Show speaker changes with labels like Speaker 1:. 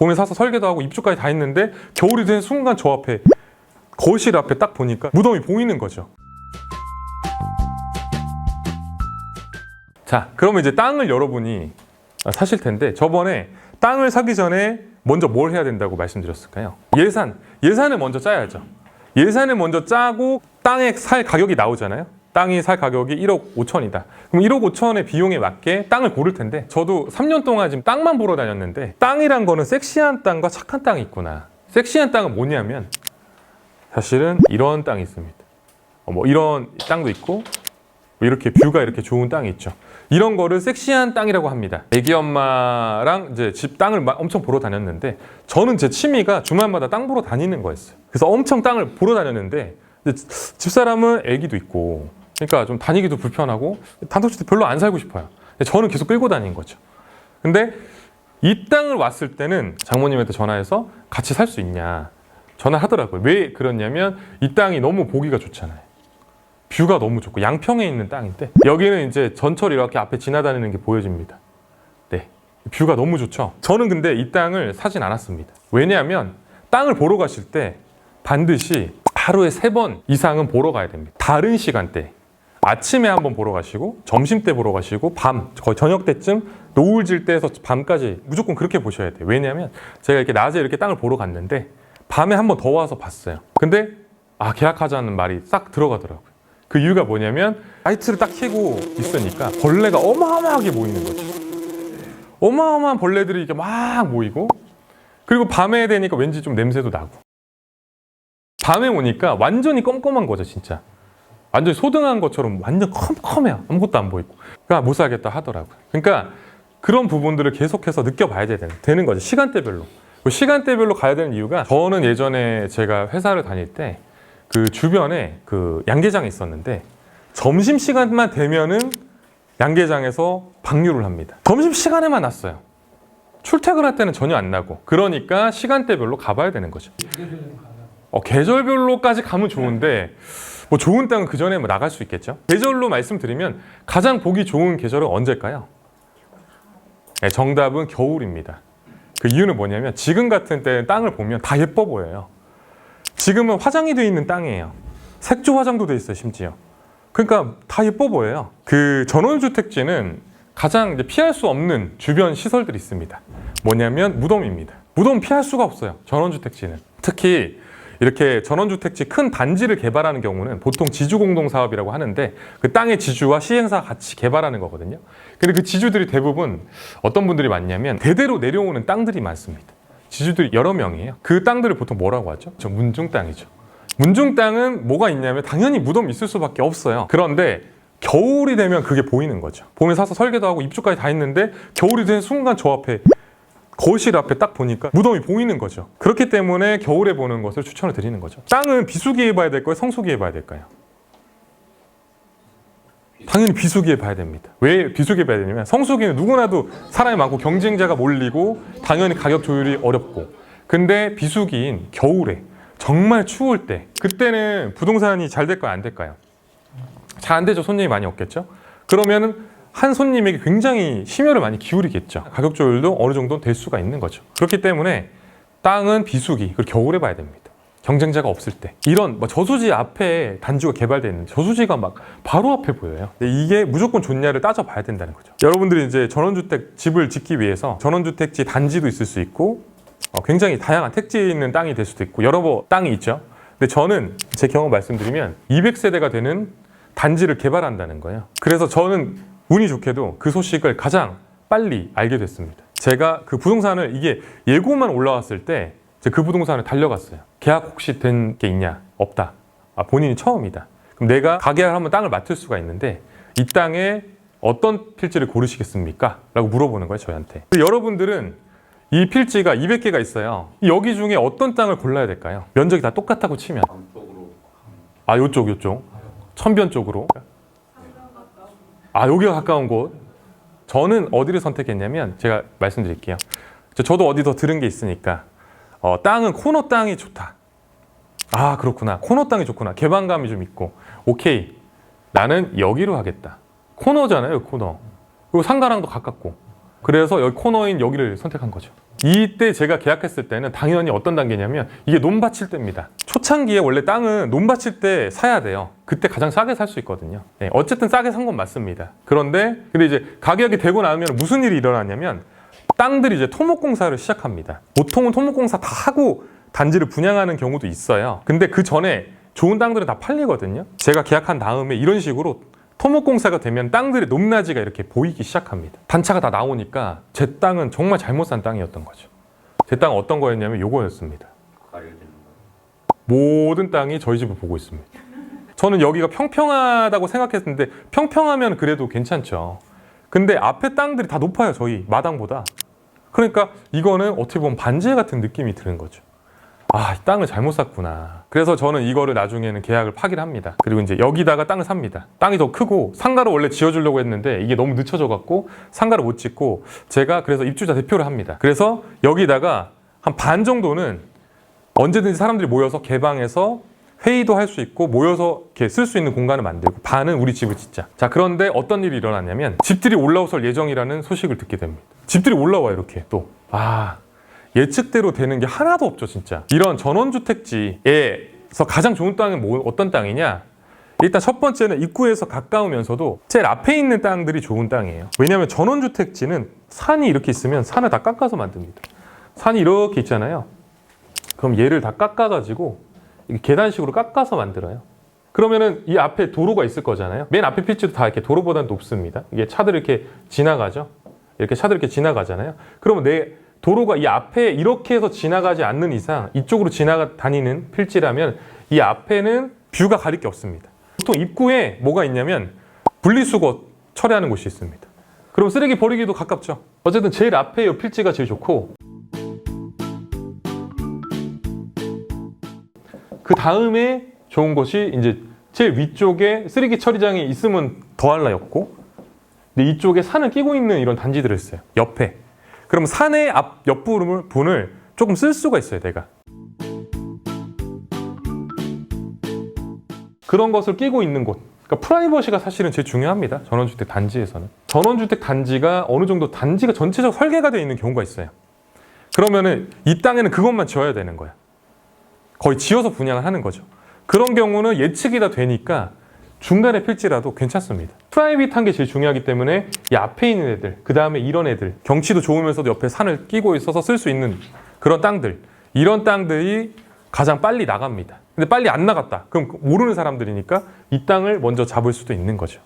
Speaker 1: 봄에 사서 설계도 하고 입주까지 다 했는데 겨울이 된 순간 저 앞에 거실 앞에 딱 보니까 무덤이 보이는 거죠. 자, 그러면 이제 땅을 여러분이 사실 텐데 저번에 땅을 사기 전에 먼저 뭘 해야 된다고 말씀드렸을까요? 예산. 예산을 먼저 짜야죠. 예산을 먼저 짜고 땅에 살 가격이 나오잖아요. 땅이 살 가격이 1억 5천이다. 그럼 1억 5천의 비용에 맞게 땅을 고를 텐데 저도 3년 동안 지금 땅만 보러 다녔는데 땅이란 거는 섹시한 땅과 착한 땅이 있구나. 섹시한 땅은 뭐냐면 사실은 이런 땅이 있습니다. 어, 뭐 이런 땅도 있고 뭐 이렇게 뷰가 이렇게 좋은 땅이 있죠. 이런 거를 섹시한 땅이라고 합니다. 애기 엄마랑 이제 집 땅을 막 엄청 보러 다녔는데 저는 제 취미가 주말마다 땅 보러 다니는 거였어요. 그래서 엄청 땅을 보러 다녔는데 집사람은 애기도 있고 그러니까 좀 다니기도 불편하고 단독주택 별로 안 살고 싶어요. 저는 계속 끌고 다닌 거죠. 근데 이 땅을 왔을 때는 장모님한테 전화해서 같이 살 수 있냐 전화하더라고요. 왜 그러냐면 이 땅이 너무 보기가 좋잖아요. 뷰가 너무 좋고 양평에 있는 땅인데 여기는 이제 전철 이렇게 앞에 지나다니는 게 보여집니다. 네. 뷰가 너무 좋죠. 저는 근데 이 땅을 사진 않았습니다. 왜냐하면 땅을 보러 가실 때 반드시 하루에 세 번 이상은 보러 가야 됩니다. 다른 시간대. 아침에 한번 보러 가시고 점심 때 보러 가시고 밤 거의 저녁 때쯤 노을 질 때에서 밤까지 무조건 그렇게 보셔야 돼요. 왜냐하면 제가 이렇게 낮에 이렇게 땅을 보러 갔는데 밤에 한번 더 와서 봤어요. 근데 아 계약하자는 말이 싹 들어가더라고요. 그 이유가 뭐냐면 라이트를 딱 켜고 있으니까 벌레가 어마어마하게 모이는 거죠. 어마어마한 벌레들이 이렇게 막 모이고 그리고 밤에 되니까 왠지 좀 냄새도 나고 밤에 오니까 완전히 껌껌한 거죠 진짜 완전히 소등한 것처럼 완전 컴컴해요. 아무것도 안 보이고. 그러니까 못 살겠다 하더라고요. 그러니까 그런 부분들을 계속해서 느껴봐야 되는, 되는 거죠. 시간대별로. 그 시간대별로 가야 되는 이유가 저는 예전에 제가 회사를 다닐 때 그 주변에 그 양계장이 있었는데 점심 시간만 되면은 양계장에서 방류를 합니다. 점심 시간에만 났어요. 출퇴근할 때는 전혀 안 나고. 그러니까 시간대별로 가봐야 되는 거죠. 어, 계절별로까지 가면 좋은데 뭐 좋은 땅은 그 전에 뭐 나갈 수 있겠죠. 계절로 말씀드리면 가장 보기 좋은 계절은 언제일까요? 네, 정답은 겨울입니다. 그 이유는 뭐냐면 지금 같은 때는 땅을 보면 다 예뻐 보여요. 지금은 화장이 돼 있는 땅이에요. 색조 화장도 돼 있어요, 심지어. 그러니까 다 예뻐 보여요. 그 전원주택지는 가장 피할 수 없는 주변 시설들이 있습니다. 뭐냐면 무덤입니다. 무덤 피할 수가 없어요. 전원주택지는. 특히 이렇게 전원주택지 큰 단지를 개발하는 경우는 보통 지주공동사업이라고 하는데 그 땅의 지주와 시행사가 같이 개발하는 거거든요. 근데 그 지주들이 대부분 어떤 분들이 많냐면 대대로 내려오는 땅들이 많습니다. 지주들이 여러 명이에요. 그 땅들을 보통 뭐라고 하죠? 저 문중 땅이죠. 문중 땅은 뭐가 있냐면 당연히 무덤이 있을 수밖에 없어요. 그런데 겨울이 되면 그게 보이는 거죠. 봄에 사서 설계도 하고 입주까지 다 했는데 겨울이 된 순간 저 앞에 거실 앞에 딱 보니까 무덤이 보이는 거죠. 그렇기 때문에 겨울에 보는 것을 추천을 드리는 거죠. 땅은 비수기에 봐야 될까요? 성수기에 봐야 될까요? 당연히 비수기에 봐야 됩니다. 왜 비수기에 봐야 되냐면 성수기는 누구나도 사람이 많고 경쟁자가 몰리고 당연히 가격 조율이 어렵고 근데 비수기인 겨울에 정말 추울 때 그때는 부동산이 잘 될까요? 안 될까요? 잘 안 되죠. 손님이 많이 없겠죠. 그러면은 한 손님에게 굉장히 심혈을 많이 기울이겠죠. 가격 조율도 어느 정도 될 수가 있는 거죠. 그렇기 때문에 땅은 비수기, 그리고 겨울에 봐야 됩니다. 경쟁자가 없을 때. 이런 뭐 저수지 앞에 단지가 개발되어 있는 저수지가 막 바로 앞에 보여요. 이게 무조건 좋냐를 따져봐야 된다는 거죠. 여러분들이 이제 전원주택 집을 짓기 위해서 전원주택지 단지도 있을 수 있고 어, 굉장히 다양한 택지 있는 땅이 될 수도 있고 여러 번 땅이 있죠. 근데 저는 제 경험 말씀드리면 200세대가 되는 단지를 개발한다는 거예요. 그래서 저는 운이 좋게도 그 소식을 가장 빨리 알게 됐습니다. 제가 그 부동산을 이게 예고만 올라왔을 때 그 부동산을 달려갔어요. 계약 혹시 된 게 있냐? 없다. 아, 본인이 처음이다. 그럼 내가 가계를 하면 땅을 맡을 수가 있는데 이 땅에 어떤 필지를 고르시겠습니까? 라고 물어보는 거예요, 저희한테. 여러분들은 이 필지가 200개가 있어요. 여기 중에 어떤 땅을 골라야 될까요? 면적이 다 똑같다고 치면. 아, 요쪽, 요쪽. 천변 쪽으로. 아, 여기가 가까운 곳. 저는 어디를 선택했냐면 제가 말씀드릴게요. 저- 저도 어디 더 들은 게 있으니까 어, 땅은 코너 땅이 좋다. 아 그렇구나. 코너 땅이 좋구나. 개방감이 좀 있고 오케이. 나는 여기로 하겠다. 코너잖아요, 코너. 그리고 상가랑도 가깝고. 그래서 여기 코너인 여기를 선택한 거죠. 이때 제가 계약했을 때는 당연히 어떤 단계냐면 이게 논밭일 때입니다. 초창기에 원래 땅은 논밭일 때 사야 돼요. 그때 가장 싸게 살 수 있거든요. 네, 어쨌든 싸게 산 건 맞습니다. 그런데 근데 이제 가격이 되고 나면 무슨 일이 일어나냐면 땅들이 이제 토목공사를 시작합니다. 보통은 토목공사 다 하고 단지를 분양하는 경우도 있어요. 근데 그 전에 좋은 땅들은 다 팔리거든요. 제가 계약한 다음에 이런 식으로 토목공사가 되면 땅들의 높낮이가 이렇게 보이기 시작합니다. 단차가 다 나오니까 제 땅은 정말 잘못 산 땅이었던 거죠. 제 땅은 어떤 거였냐면 요거였습니다. 모든 땅이 저희 집을 보고 있습니다. 저는 여기가 평평하다고 생각했는데 평평하면 그래도 괜찮죠. 근데 앞에 땅들이 다 높아요, 저희 마당보다. 그러니까 이거는 어떻게 보면 반지의 같은 느낌이 드는 거죠. 아, 이 땅을 잘못 샀구나. 그래서 저는 이거를 나중에는 계약을 파기를 합니다. 그리고 이제 여기다가 땅을 삽니다. 땅이 더 크고 상가를 원래 지어주려고 했는데 이게 너무 늦춰져 갖고 상가를 못 짓고 제가 그래서 입주자 대표를 합니다. 그래서 여기다가 한 반 정도는 언제든지 사람들이 모여서 개방해서 회의도 할 수 있고 모여서 이렇게 쓸 수 있는 공간을 만들고 반은 우리 집을 짓자. 자 그런데 어떤 일이 일어났냐면 집들이 올라올 예정이라는 소식을 듣게 됩니다. 집들이 올라와 요 이렇게 또 아. 예측대로 되는 게 하나도 없죠, 진짜. 이런 전원주택지에서 가장 좋은 땅은 뭐, 어떤 땅이냐? 일단 첫 번째는 입구에서 가까우면서도 제일 앞에 있는 땅들이 좋은 땅이에요. 왜냐하면 전원주택지는 산이 이렇게 있으면 산을 다 깎아서 만듭니다. 산이 이렇게 있잖아요. 그럼 얘를 다 깎아가지고 계단식으로 깎아서 만들어요. 그러면은 이 앞에 도로가 있을 거잖아요. 맨 앞에 필지도 다 이렇게 도로보다는 높습니다. 이게 차들 이렇게 지나가죠. 이렇게 차들 이렇게 지나가잖아요. 그러면 내 도로가 이 앞에 이렇게 해서 지나가지 않는 이상 이쪽으로 지나가 다니는 필지라면 이 앞에는 뷰가 가릴 게 없습니다. 보통 입구에 뭐가 있냐면 분리수거 처리하는 곳이 있습니다. 그럼 쓰레기 버리기도 가깝죠. 어쨌든 제일 앞에 이 필지가 제일 좋고 그 다음에 좋은 것이 이제 제일 위쪽에 쓰레기 처리장이 있으면 더할 나위 없고 근데 이쪽에 산을 끼고 있는 이런 단지들을 있어요. 옆에. 그럼 산의 앞 옆부분을 분을 조금 쓸 수가 있어요, 내가. 그런 것을 끼고 있는 곳. 그러니까 프라이버시가 사실은 제일 중요합니다. 전원주택 단지에서는. 전원주택 단지가 어느 정도 단지가 전체적 설계가 되어 있는 경우가 있어요. 그러면은 이 땅에는 그것만 지어야 되는 거야. 거의 지어서 분양을 하는 거죠. 그런 경우는 예측이 다 되니까 중간에 필지라도 괜찮습니다. 프라이빗한 게 제일 중요하기 때문에 이 앞에 있는 애들, 그 다음에 이런 애들, 경치도 좋으면서도 옆에 산을 끼고 있어서 쓸 수 있는 그런 땅들, 이런 땅들이 가장 빨리 나갑니다. 근데 빨리 안 나갔다. 그럼 모르는 사람들이니까 이 땅을 먼저 잡을 수도 있는 거죠.